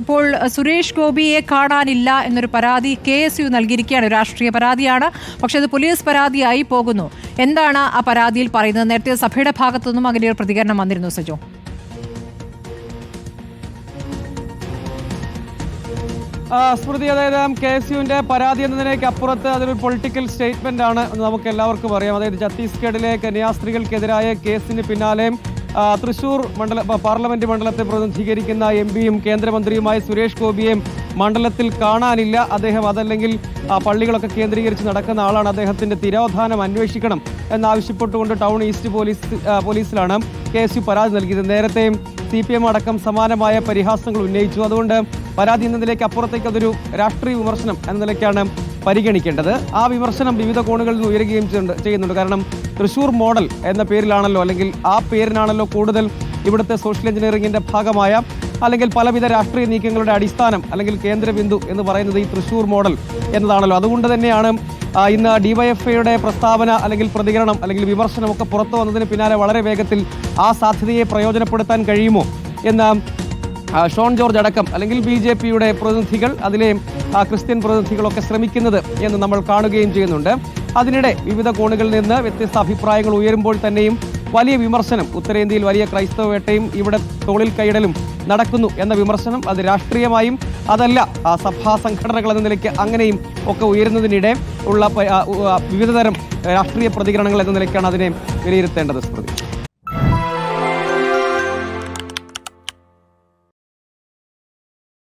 ഇപ്പോൾ സുരേഷ് ഗോപിയെ കാണാനില്ല എന്നൊരു പരാതി കെ എസ് യു നൽകിയിരിക്കുകയാണ്. രാഷ്ട്രീയ പരാതിയാണ്. പക്ഷേ അത് പോലീസ് പരാതിയായി പോകുന്നു. എന്താണ് ആ പരാതിയിൽ പറയുന്നത്? നേരത്തെ സഭയുടെ ഭാഗത്തുനിന്നും അങ്ങനെ ഒരു പ്രതികരണം വന്നിരുന്നു സജോ. സ്മൃതി അതായത് കെ എസ് യുവിന്റെ പരാതി എന്നതിനേക്ക് അപ്പുറത്ത് അതൊരു പൊളിറ്റിക്കൽ സ്റ്റേറ്റ്മെന്റ് ആണ് എന്ന് നമുക്ക് എല്ലാവർക്കും അറിയാം. അതായത് ഛത്തീസ്ഗഡിലെ കന്യാസ്ത്രീകൾക്കെതിരായ കേസിന് പിന്നാലെ ആ, തൃശൂർ മണ്ഡല പാർലമെന്റ് മണ്ഡലത്തെ പ്രതിനിധീകരിക്കുന്ന എം പിയും കേന്ദ്രമന്ത്രിയുമായ സുരേഷ് ഗോപിയെയും മണ്ഡലത്തിൽ കാണാനില്ല. അദ്ദേഹം അതല്ലെങ്കിൽ പള്ളികളൊക്കെ കേന്ദ്രീകരിച്ച് നടക്കുന്ന ആളാണ്. അദ്ദേഹത്തിന്റെ തിരോധാനം അന്വേഷിക്കണം എന്നാവശ്യപ്പെട്ടുകൊണ്ട് ടൗൺ ഈസ്റ്റ് പോലീസ് പോലീസിലാണ് കെ എസ് യു പരാതി നൽകിയത്. നേരത്തെയും സി പി എം അടക്കം സമാനമായ പരിഹാസങ്ങൾ ഉന്നയിച്ചു. അതുകൊണ്ട് പരാതി എന്നതിലേക്ക് അപ്പുറത്തേക്ക് അതൊരു രാഷ്ട്രീയ വിമർശനം എന്ന നിലയ്ക്കാണ് പരിഗണിക്കേണ്ടത്. ആ വിമർശനം വിവിധ കോണുകളിൽ നിന്ന് ഉയരുകയും ചെയ്യുന്നുണ്ട്. കാരണം തൃശൂർ മോഡൽ എന്ന പേരിലാണല്ലോ അല്ലെങ്കിൽ ആ പേരിനാണല്ലോ കൂടുതൽ ഇവിടുത്തെ സോഷ്യൽ എഞ്ചിനീയറിംഗിന്റെ ഭാഗമായ അല്ലെങ്കിൽ പലവിധ രാഷ്ട്രീയ നീക്കങ്ങളുടെ അടിസ്ഥാനം അല്ലെങ്കിൽ കേന്ദ്ര ബിന്ദു എന്ന് പറയുന്നത് ഈ തൃശൂർ മോഡൽ എന്നതാണല്ലോ. അതുകൊണ്ട് തന്നെയാണ് ഇന്ന് ഡിവൈഎഫ്ഐയുടെ പ്രസ്താവന അല്ലെങ്കിൽ പ്രതികരണം അല്ലെങ്കിൽ വിമർശനമൊക്കെ പുറത്തു വന്നതിന് പിന്നാലെ വളരെ വേഗത്തിൽ ആ സാധ്യതയെ പ്രയോജനപ്പെടുത്താൻ കഴിയുമോ എന്ന് ഷോൺ ജോർജ് അടക്കം അല്ലെങ്കിൽ ബി ജെ പിയുടെ പ്രതിനിധികൾ അതിലെ ക്രിസ്ത്യൻ പ്രതിനിധികളൊക്കെ ശ്രമിക്കുന്നത് എന്ന് നമ്മൾ കാണുകയും ചെയ്യുന്നുണ്ട്. അതിനിടെ വിവിധ കോണുകളിൽ നിന്ന് വ്യത്യസ്ത അഭിപ്രായങ്ങൾ ഉയരുമ്പോൾ തന്നെയും വലിയ വിമർശനം ഉത്തരേന്ത്യയിൽ വലിയ ക്രൈസ്തവ വേട്ടയും ഇവിടെ തോളിൽ കൈയിടലും നടക്കുന്നു എന്ന വിമർശനം അത് രാഷ്ട്രീയമായും അതല്ല സഭാ സംഘടനകൾ എന്ന നിലയ്ക്ക് അങ്ങനെയും ഒക്കെ ഉയരുന്നതിനിടെ ഉള്ള വിവിധതരം രാഷ്ട്രീയ പ്രതികരണങ്ങൾ എന്ന നിലയ്ക്കാണ് അതിനെ വിലയിരുത്തേണ്ടത് സ്മൃതി.